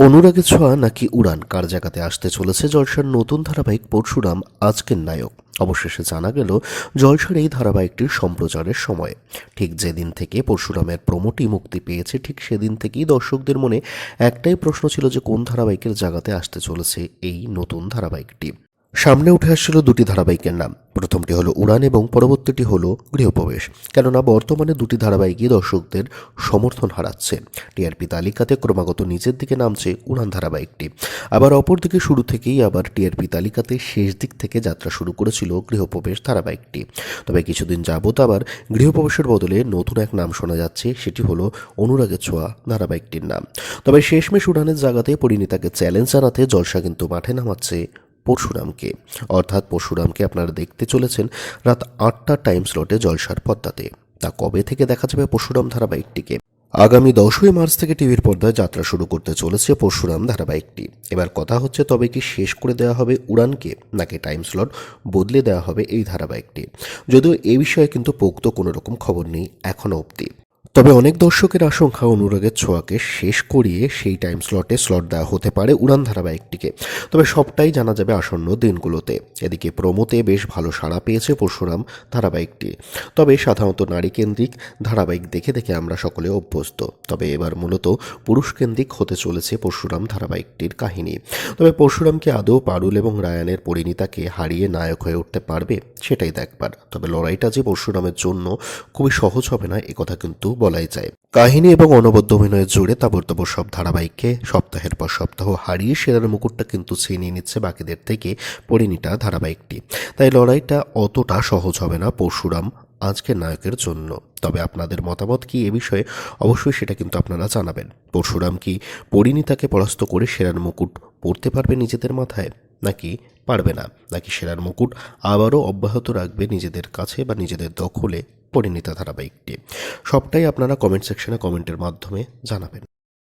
অনুরাগের ছোঁয়া নাকি উড়ান? কার জায়গাতে আসতে চলেছে জলসার নতুন ধারাবাহিক পরশুরাম, আজকের নায়ক? অবশেষে জানা গেল, জলসার এই ধারাবাহিকটির সম্প্রচারের সময়। ঠিক যেদিন থেকে পরশুরামের প্রমোটি মুক্তি পেয়েছে, ঠিক সেদিন থেকেই দর্শকদের মনে একটাই প্রশ্ন ছিল যে, কোন ধারাবাহিকের জায়গাতে আসতে চলেছে এই নতুন ধারাবাহিকটি? সামনে উঠে আসছিল দুটি ধারাবাহিকের নাম। প্রথমটি হলো উড়ান এবং পরবর্তীটি হলো গৃহপ্রবেশ। কেননা বর্তমানে দুটি ধারাবাহিকই দর্শকদের সমর্থন হারাচ্ছে। টিআরপি তালিকাতে ক্রমাগত নিচের দিকে নামছে উড়ান ধারাবাহিকটি। আবার অপরদিকে শুরু থেকেই আবার টিআরপি তালিকাতে শেষ দিক থেকে যাত্রা শুরু করেছিল গৃহপ্রবেশ ধারাবাহিকটি। তবে কিছুদিন যাবত আবার গৃহপ্রবেশের বদলে নতুন এক নাম শোনা যাচ্ছে, সেটি হলো অনুরাগের ছোঁয়া ধারাবাহিকটির নাম। তবে শেষমেশ উড়ানের জায়গাতে পরিণীতাকে চ্যালেঞ্জ জানাতে জলসা কিন্তু মাঠে নামাচ্ছে পরশুরামকে। অর্থাৎ পরশুরামকে আপনারা দেখতে চলেছেন রাত আটটা টাইম স্লটে জলসার পদ্মাতে। তা কবে থেকে দেখা যাবে পরশুরাম ধারাবাহিকটিকে? আগামী দশই মার্চ থেকে টিভির পর্দায় যাত্রা শুরু করতে চলেছে পরশুরাম ধারাবাহিকটি। এবার কথা হচ্ছে তবে কি শেষ করে দেওয়া হবে উড়ানকে, নাকি টাইম স্লট বদলে দেওয়া হবে এই ধারাবাহিকটি? যদিও এ বিষয়ে কিন্তু পোক্ত কোনো রকম খবর নেই এখনও অবধি। তবে অনেক দর্শকের আশঙ্কা, অনুরাগের ছোঁয়াকে শেষ করিয়ে সেই টাইম স্লটে স্লট দেওয়া হতে পারে উড়ান ধারাবাহিকটিকে। তবে সবটাই জানা যাবে আসন্ন দিনগুলোতে। এদিকে প্রমোতে বেশ ভালো সাড়া পেয়েছে পরশুরাম ধারাবাহিকটি। তবে সাধারণত নারীকেন্দ্রিক ধারাবাহিক দেখে দেখে আমরা সকলে অভ্যস্ত। তবে এবার মূলত পুরুষকেন্দ্রিক হতে চলেছে পরশুরাম ধারাবাহিকটির কাহিনী। তবে পরশুরামকে আদৌ পারুল এবং রায়ানের পরিণীতাকে হারিয়ে নায়ক হয়ে উঠতে পারবে, সেটাই দেখবার। তবে লড়াইটা যে পরশুরামের জন্য খুবই সহজ হবে না একথা কিন্তু বলাই যায়। কাহিনী এবং অনবদ্য অভিনয়ের জুড়ে তাবড়তব সব ধারাবাহিককে সপ্তাহের পর সপ্তাহ হারিয়ে সেরার মুকুটটা কিন্তু ছিনিয়ে নিচ্ছে বাকিদের থেকে পরিণীতা ধারাবাহিকটি। তাই লড়াইটা অতটা সহজ হবে না পরশুরাম আজকের নায়কের জন্য। তবে আপনাদের মতামত কি এ বিষয়ে অবশ্যই সেটা কিন্তু আপনারা জানাবেন। পরশুরাম কি পরিণীতাকে পরাস্ত করে সেরার মুকুট পড়তে পারবে নিজেদের মাথায়, নাকি পারবে না? নাকি সেরার মুকুট আবারও অব্যাহত রাখবে নিজেদের কাছে বা নিজেদের দখলে? পরিণীতা ধারাবাহিকটি। সবটাই আপনারা কমেন্ট সেকশনে কমেন্টের মাধ্যমে জানাবেন।